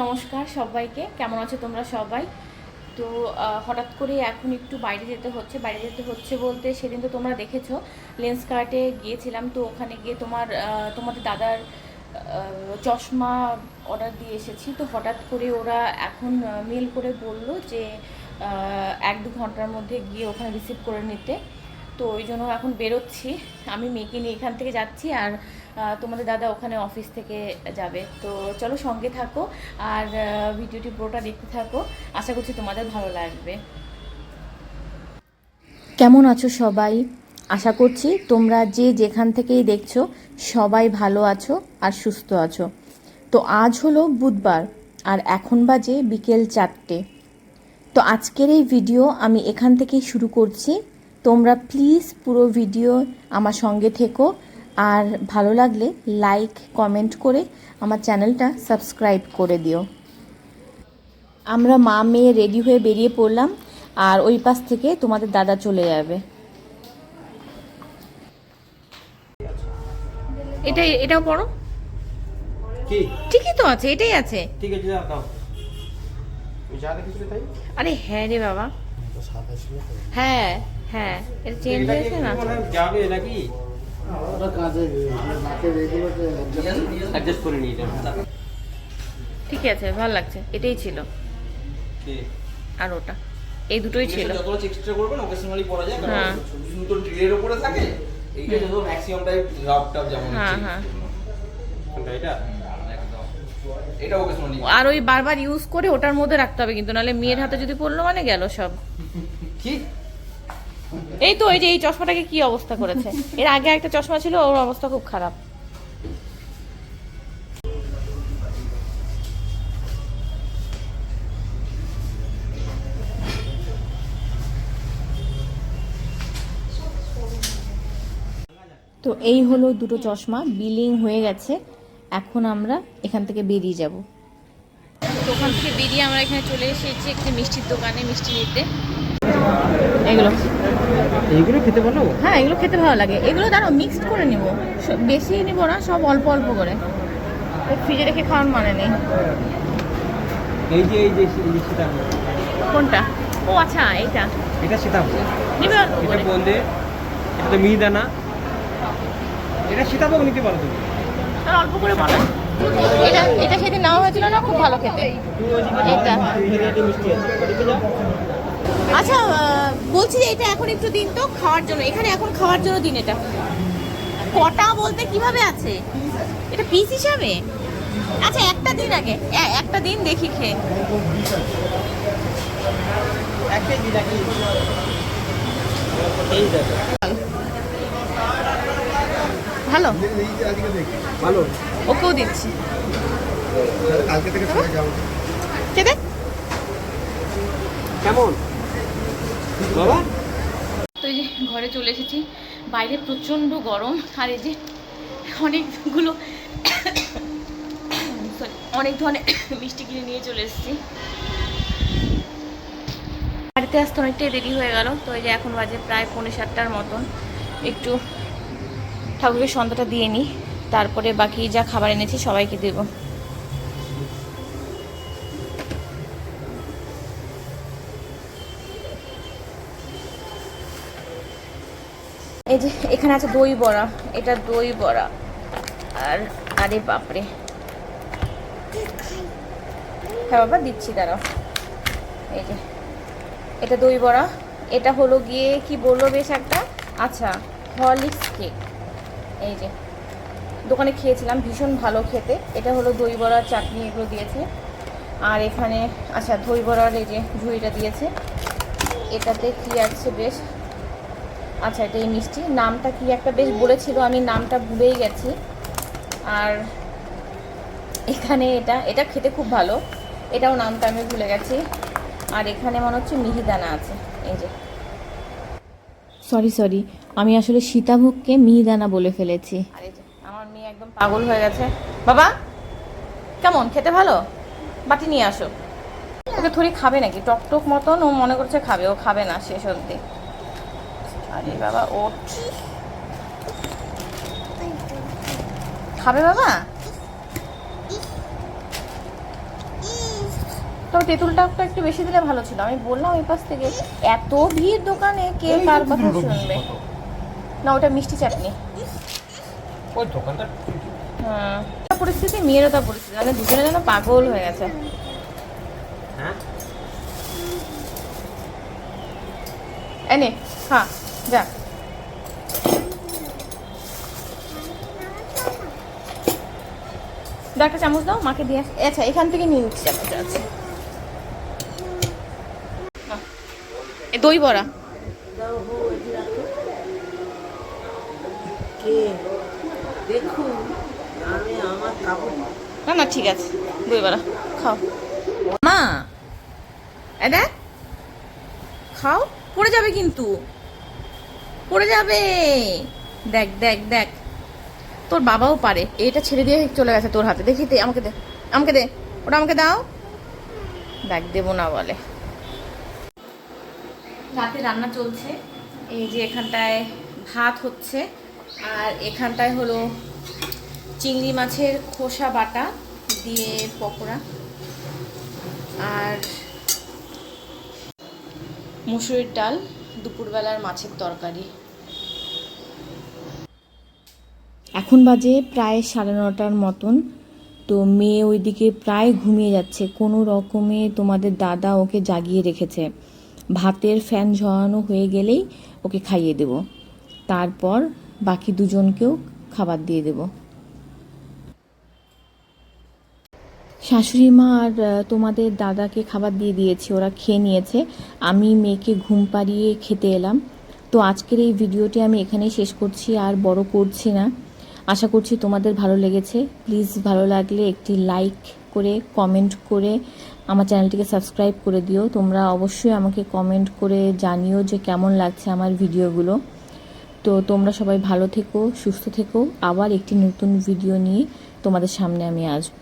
নমস্কার সবাইকে। কেমন আছো তোমরা সবাই? তো হঠাৎ করে এখন একটু বাইরে যেতে হচ্ছে, বাইরে যেতে হচ্ছে বলতে সেদিন তো তোমরা দেখেছ, লেন্স কার্টে গিয়েছিলাম, তো ওখানে গিয়ে তোমার তোমাদের দাদার চশমা অর্ডার দিয়ে এসেছি। তো হঠাৎ করে ওরা এখন মেল করে বলল যে এক দু ঘণ্টার মধ্যে গিয়ে ওখানে রিসিভ করে নিতে। তো ওই জন্য এখন বেরোচ্ছি। আমি মেয়েকে নিয়ে এখান থেকে যাচ্ছি আর তোমাদের দাদা ওখানে অফিস থেকে যাবে। তো চলো সঙ্গে থাকো আর ভিডিওটি পুরোটা দেখতে থাকো। আশা করছি তোমাদের ভালো লাগবে। কেমন আছো সবাই? আশা করছি তোমরা যে যেখান থেকেই দেখছ, সবাই ভালো আছো আর সুস্থ আছো। তো আজ হলো বুধবার আর এখন বাজে বিকেল চারটে। তো আজকের এই ভিডিও আমি এখান থেকেই শুরু করছি। তোমরা প্লিজ পুরো ভিডিও আমার সঙ্গে থেকো। আর ভালো লাগলে লাইক কমেন্ট করে আমার চ্যানেলটা সাবস্ক্রাইব করে দিও। আমরা মা মেয়ে রেডি হয়ে বেরিয়ে পড়লাম আর ওই পাশ থেকে তোমাদের দাদা চলে যাবে। এটা এটাও পড়ো? ঠিকই তো আছে এটাই আছে। ঠিক আছে দাও আরে হ্যাঁ রে বাবা। হ্যাঁ হ্যাঁ। এটা চেঞ্জ হয়েছে না? যাবে নাকি? ওটা কাজে নাকের এগুলোতে অ্যাডজাস্ট করে নিয়ে যাবে। ঠিকই আছে ভালো লাগছে। এটাই ছিল। আর ওটা। এই দুটোই ছিল। যতটা চেষ্টা করবেন ওকেশনালি পরা যায় হ্যাঁ। কারণ জুতো ড্রিলের উপরে থাকে এইটা যত ম্যাক্সিমাম টাইম রাফ টাফ যেমন হ্যাঁ হ্যাঁ। এটা? এটা ওকেশনালি আর ওই বারবার ইউজ করে ওটার মধ্যে রাখতে হবে কিন্তু নাহলে মেয়ের হাতে যদি পড়ল মানে গেল সব। কি? এই তো এই যে এই চশমাটাকে কি অবস্থা করেছে? এর আগে একটা চশমা ছিল ওর অবস্থা খুব খারাপ। তো এই হলো দুটো চশমা বিলিং হয়ে গেছে। এখন আমরা এখান থেকে বেরিয়ে যাব। দোকান থেকে বেরিয়ে আমরা এখানে চলে এসেছি একটি মিষ্টির দোকানে মিষ্টি নিতে। এগুলো। এইগুলো খেতে ভালো? হ্যাঁ এগুলো খেতে ভালো লাগে। এগুলো দাঁড়াও মিক্সড করে নিব। বেশি নিব না সব অল্প অল্প করে। ফ্রিজে রেখে খাওয়ার মানে নেই। এই যে এই যে কোনটা? ও আচ্ছা এইটা। এটা সীতাভোগ। নিবে এটা বলতে এটা তো মিহিদানা। এটা সীতাভোগ নিতে পারো তুমি। আর অল্প করে বলো। এটা এটা সেদিন নেওয়া হয়েছিল না খুব ভালো খেতে। এটা এটা মিষ্টি আছে। আচ্ছা বলছি যে এটা এখন একটু দিন তো খাওয়ার জন্য। এখানে এখন খাওয়ার জন্য দিন এটা। কটা বলতে কীভাবে আছে? এটা পিস হিসাবে? আচ্ছা একটা দিন আগে। একটা দিন দেখি খেয়ে। ভালো। ভালো। ওকেও দিচ্ছি। কালকে থেকে চলে যাও কেমন? যে ঘরে চলে এসেছি। বাইরে প্রচণ্ড গরম। আর এই যে অনেকগুলো অনেক ধরনের মিষ্টি কিনে নিয়ে চলে এসেছি। বাড়িতে আসতে অনেকটাই দেরি হয়ে গেল। তো এই যে এখন বাজে প্রায় পৌনে সাতটার মতন। একটু ঠাকুরের সন্ধ্যাটা দিয়ে নিই। তারপরে বাকি যা খাবার এনেছি সবাইকে দেবো। এই যে, এখানে আছে দই বড়া। এটা দই বড়া। আর, আরে বাপরে। হ্যাঁ বাবা, দিচ্ছি, দাঁড়াও। এই যে, এটা দই বড়া। এটা হলো গিয়ে, কি বলল বেশ একটা? আচ্ছা হরলিক্স কেক। এই যে, দোকানে খেয়েছিলাম, ভীষণ ভালো খেতে। এটা হলো দই বড়ার চাটনি এগুলো দিয়েছে। আর এখানে আচ্ছা দই বড়ার এই যে, ঝুড়িটা দিয়েছে। এটাতে কি আছে বেশ? আচ্ছা এটা এই মিষ্টি। নামটা কি একটা বেশ বলেছিল আমি নামটা ভুলেই গেছি। আর এখানে এটা এটা খেতে খুব ভালো। এটাও নামটা আমি ভুলে গেছি। আর এখানে মনে হচ্ছে মিহিদানা আছে। এই যে। সরি সরি আমি আসলে সীতাভোগকে মিহিদানা বলে ফেলেছি। আমার মেয়ে একদম পাগল হয়ে গেছে। বাবা কেমন? খেতে ভালো? বাটি নিয়ে আসো। ওকে থরি খাবে নাকি? টক টক মতন ও মনে করছে খাবে ও খাবে না শেষ অবধি। আরে বাবা ওঠ। খাবে বাবা? তবে তেঁতুলটা একটু বেশি দিলে ভালো ছিল। আমি বললাম ওই পাশ থেকে এত ভিড় দোকানে কে কার কথা শুনবে? না ওটা মিষ্টি চাটনি। ওই দোকানটা হ্যাঁ। পরিস্থিতি মেয়েরও তা পরিস্থিতি। মানে দুজনে যেন পাগল হয়ে গেছে। হ্যাঁ? এনে হ্যাঁ যা। একটা চামচ দাও মাকে দিয়ে আচ্ছা এখান থেকে নিয়ে নিচ্ছি। চামচ আছে। দই বড়া। কে? দেখুন আমি আমার কাপড়। না না ঠিক আছে দই বড়া খাও। মা এ দেখ খাও পড়ে যাবে কিন্তু। পড়ে যাবে। দেখ দেখ দেখ। তোর বাবাও পারে। এটা ছেড়ে দিয়ে চলে গেছে তোর হাতে। দেখি দে, আমাকে দে আমাকে দে। ওটা আমাকে দাও। দেখ, দেবো না বলে। রাতে রান্না চলছে। এই যে এখানটায় ভাত হচ্ছে। আর এখানটায় হলো চিংড়ি মাছের খোসা বাটা দিয়ে পকোড়া। আর মুসুরির ডাল। দুপুরবেলার মাছের তরকারি। এখন বাজে প্রায় সাড়ে নটার মতন। তো মেয়ে ওইদিকে প্রায় ঘুমিয়ে যাচ্ছে। কোনো রকমে তোমাদের দাদা ওকে জাগিয়ে রেখেছে। ভাতের ফ্যান ঝরানো হয়ে গেলেই ওকে খাইয়ে দেব। তারপর বাকি দুজনকেও খাবার দিয়ে দেবো। শাশুড়ি মা আর তোমাদের দাদাকে খাবার দিয়ে দিয়েছি, ওরা খেয়ে নিয়েছে। আমি মেয়েকে ঘুম পাড়িয়ে খেতে এলাম। তো আজকের এই ভিডিওটি আমি এখানেই শেষ করছি, আর বড় করছি না। আশা করছি তোমাদের ভালো লেগেছে। প্লিজ ভালো লাগলে একটি লাইক করে, কমেন্ট করে আমার চ্যানেলটিকে সাবস্ক্রাইব করে দিও। তোমরা অবশ্যই আমাকে কমেন্ট করে জানিও যে কেমন লাগছে আমার ভিডিওগুলো। তো তোমরা সবাই ভালো থেকো, সুস্থ থেকো। আবার একটি নতুন ভিডিও নিয়ে তোমাদের সামনে আমি আসব।